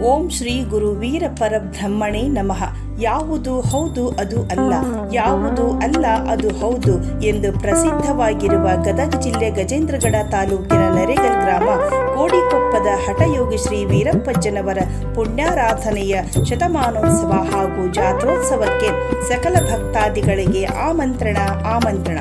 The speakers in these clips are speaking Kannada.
ಓಂ ಶ್ರೀ ಗುರು ವೀರ ಪರಬ್ರಹ್ಮಣೇ ನಮಃ. ಯಾವುದು ಹೌದು ಅದು ಅಲ್ಲ, ಯಾವುದು ಅಲ್ಲ ಅದು ಹೌದು ಎಂದು ಪ್ರಸಿದ್ಧವಾಗಿರುವ ಗದಗ ಜಿಲ್ಲೆ ಗಜೇಂದ್ರಗಡ ತಾಲೂಕಿನ ನರೇಗಲ್ ಗ್ರಾಮ, ಕೋಡಿಕೊಪ್ಪದ ಹಠಯೋಗಿ ಶ್ರೀ ವೀರಪ್ಪಜ್ಜನವರ ಪುಣ್ಯಾರಾಧನೆಯ ಶತಮಾನೋತ್ಸವ ಹಾಗೂ ಜಾತ್ರೋತ್ಸವಕ್ಕೆ ಸಕಲ ಭಕ್ತಾದಿಗಳಿಗೆ ಆಮಂತ್ರಣ ಆಮಂತ್ರಣ.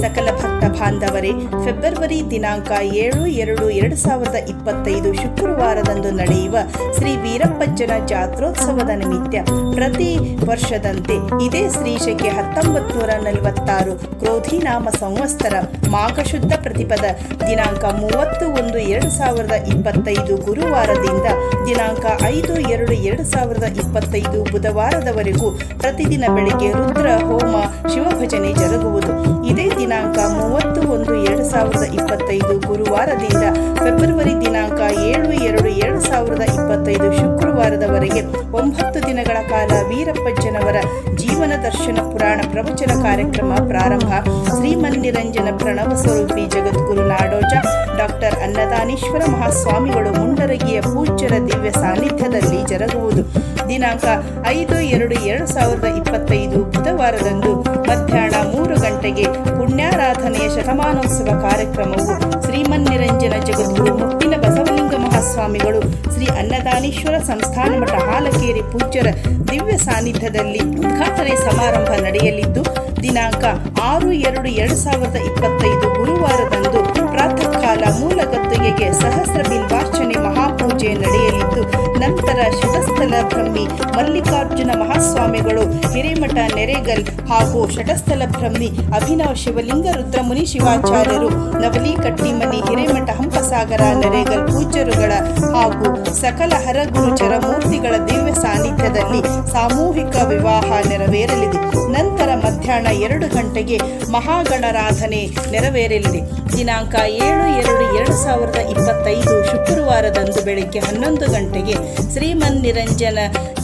ಸಕಲ ಭಕ್ತ ಬಾಂಧವರೇ, ಫೆಬ್ರವರಿ ದಿನಾಂಕ ಏಳು ಎರಡು ಎರಡು ಸಾವಿರದ ಇಪ್ಪತ್ತೈದು ಶುಕ್ರವಾರದಂದು ನಡೆಯುವ ಶ್ರೀ ವೀರಪ್ಪಜ್ಜನ ಜಾತ್ರೋತ್ಸವದ ನಿಮಿತ್ತ ಪ್ರತಿ ವರ್ಷದಂತೆ ಇದೇ ಶ್ರೀಶಕ್ಕೆ ಹತ್ತೊಂಬತ್ತು ನೂರ ನಲವತ್ತಾರು ಕ್ರೋಧಿನಾಮ ಸಂವತ್ಸರ ಮಾಘಶುದ್ಧ ಪ್ರತಿಪದ ದಿನಾಂಕ ಮೂವತ್ತು ಒಂದು ಎರಡು ಸಾವಿರದ ಇಪ್ಪತ್ತೈದು ಗುರುವಾರದಿಂದ ದಿನಾಂಕ ಐದು ಎರಡು ಎರಡು ಸಾವಿರದ ಇಪ್ಪತ್ತೈದು ಬುಧವಾರದವರೆಗೂ ಪ್ರತಿದಿನ ಬೆಳಿಗ್ಗೆ ರುದ್ರ ಹೋಮ ಶಿವಭಜನೆ ಜರುಗುವುದು. ಇದೇ ದಿನಾಂಕ ಮೂವತ್ತು ಒಂದು ಎರಡು ಸಾವಿರದ ಇಪ್ಪತ್ತೈದು ಗುರುವಾರದಿಂದ ಫೆಬ್ರವರಿ ದಿನಾಂಕ ಏಳು, ಎರಡು ಎರಡು ಸಾವಿರದ ಇಪ್ಪತ್ತೈದು ಶುಕ್ರವಾರದವರೆಗೆ ಒಂಬತ್ತು ದಿನಗಳ ಕಾಲ ವೀರಪ್ಪಜ್ಜನವರ ಜೀವನ ದರ್ಶನ ಪುರಾಣ ಪ್ರವಚನ ಕಾರ್ಯಕ್ರಮ ಪ್ರಾರಂಭ. ಶ್ರೀಮನ್ನಿರಂಜನ ಪ್ರಣವ ಸ್ವರೂಪಿ ಜಗದ್ಗುರು ನಾಡೋಜ ಡಾಕ್ಟರ್ ಅನ್ನದಾನೀಶ್ವರ ಮಹಾಸ್ವಾಮಿಗಳು ಮುಂಡರಗಿಯ ಪೂಜ್ಯರ ದಿವ್ಯ ಸಾನ್ನಿಧ್ಯದಲ್ಲಿ ಜರುಗುವುದು. ದಿನಾಂಕ ಐದು ಎರಡು ಎರಡು ಸಾವಿರದ ಇಪ್ಪತ್ತೈದು ಬುಧವಾರದಂದು ಮಧ್ಯಾಹ್ನ ಮೂರು ಗಂಟೆಗೆ ಪುಣ್ಯಾರಾಧನೆಯ ಶತಮಾನೋತ್ಸವ ಕಾರ್ಯಕ್ರಮವು ಶ್ರೀಮನ್ನಿರಂಜನ ಜಗದ್ಗುರು ಮುಟ್ಟಿನ ಬಸವಲಿಂಗ ಮಹಾಸ್ವಾಮಿಗಳು ಶ್ರೀ ಅನ್ನದಾನೀಶ್ವರ ಸಂಸ್ಥಾನ ಮಠ ಹಾಲಕೇರಿ ಪೂಜ್ಯರ ದಿವ್ಯ ಸಾನ್ನಿಧ್ಯದಲ್ಲಿ ಉದ್ಘಾಟನೆ ಸಮಾರಂಭ ನಡೆಯಲಿದ್ದು, ದಿನಾಂಕ ಆರು ಎರಡು ಎರಡು ಸಾವಿರದ ಇಪ್ಪತ್ತೈದು ಗುರುವಾರದಂದು ಬ್ರಹ್ಮಿ ಮಲ್ಲಿಕಾರ್ಜುನ ಮಹಾಸ್ವಾಮಿಗಳು, ಹಿರೇಮಠ ನೆರೆಗಲ್ ಹಾಗೂ ಶಟಸ್ಥಲ ಬ್ರಹ್ಮಿ ಅಭಿನವ ಶಿವಲಿಂಗ ರುದ್ರಮುನಿ ಶಿವಾಚಾರ್ಯರು ನವಲಿ ಕಟ್ಟಿಮನಿ ಹಿರೇಮಠ ಹಂಪಸಾಗರ ನೆರೆಗಲ್ ಪೂಜ್ಯರುಗಳ ಹಾಗೂ ಸಕಲ ಹರಗುರು ಚರಮೂರ್ತಿಗಳ ದಿವ್ಯ ಸಾನ್ನಿಧ್ಯದಲ್ಲಿ ಸಾಮೂಹಿಕ ವಿವಾಹ ನೆರವೇರಲಿದೆ. ನಂತರ ಮಧ್ಯಾಹ್ನ ಎರಡು ಗಂಟೆಗೆ ಮಹಾಗಣರಾಧನೆ ನೆರವೇರಲಿದೆ. ದಿನಾಂಕ ಏಳು ಎರಡು ಎರಡು ಸಾವಿರದ ಇಪ್ಪತ್ತೈದು ಶುಕ್ರವಾರದಂದು ಬೆಳಗ್ಗೆ ಹನ್ನೊಂದು ಗಂಟೆಗೆ ಶ್ರೀಮನ್ ನಿರಂಜನ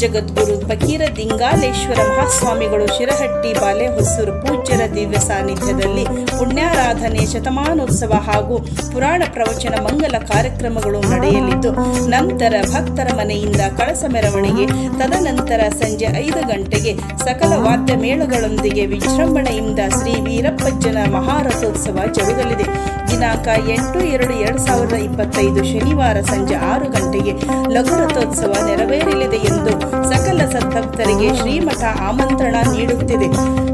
ಜಗದ್ಗುರು ಫಕೀರ ದಿಂಗಾಲೇಶ್ವರ ಮಹಾಸ್ವಾಮಿಗಳು ಶಿರಹಟ್ಟಿ ಬಾಲೆಹೊಸೂರು ಪೂಜ್ಯರ ದಿವ್ಯ ಸಾನ್ನಿಧ್ಯದಲ್ಲಿ ಪುಣ್ಯಾರಾಧನೆ, ಶತಮಾನೋತ್ಸವ ಹಾಗೂ ಪುರಾಣ ಪ್ರವಚನ ಮಂಗಲ ಕಾರ್ಯಕ್ರಮಗಳು ನಡೆಯಲಿದ್ದು, ನಂತರ ಭಕ್ತರ ಮನೆಯಿಂದ ಕಳಸ ಮೆರವಣಿಗೆ, ತದನಂತರ ಸಂಜೆ ಐದು ಗಂಟೆಗೆ ಸಕಲ ವಾದ್ಯ ಮೇಳಗಳೊಂದಿಗೆ ವಿಜೃಂಭಣೆಯಿಂದ ಶ್ರೀ ವೀರಪ್ಪಜ್ಜನ ಮಹಾರಥೋತ್ಸವ ಜರುಗಲಿದೆ. ದಿನಾಂಕ ಎಂಟು ಎರಡು ಎರಡು ಸಾವಿರದ ಇಪ್ಪತ್ತೈದು ಶನಿವಾರ ಸಂಜೆ ಆರು ಗಂಟೆಗೆ ಲಘು ರಥೋತ್ಸವ ನೆರವೇರಲಿದೆ. ಎಂದು ಸಕಲ ಸದ್ಭಕ್ತರಿಗೆ ಶ್ರೀಮಠ ಆಮಂತ್ರಣ ನೀಡುತ್ತಿದೆ.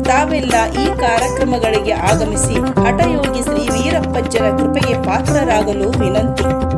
ತಾವೆಲ್ಲ ಈ ಕಾರ್ಯಕ್ರಮಗಳಿಗೆ ಆಗಮಿಸಿ ಹಠಯೋಗಿ ಶ್ರೀ ವೀರಪ್ಪಜ್ಜರ ಕೃಪೆಗೆ ಪಾತ್ರರಾಗಲು ವಿನಂತಿ.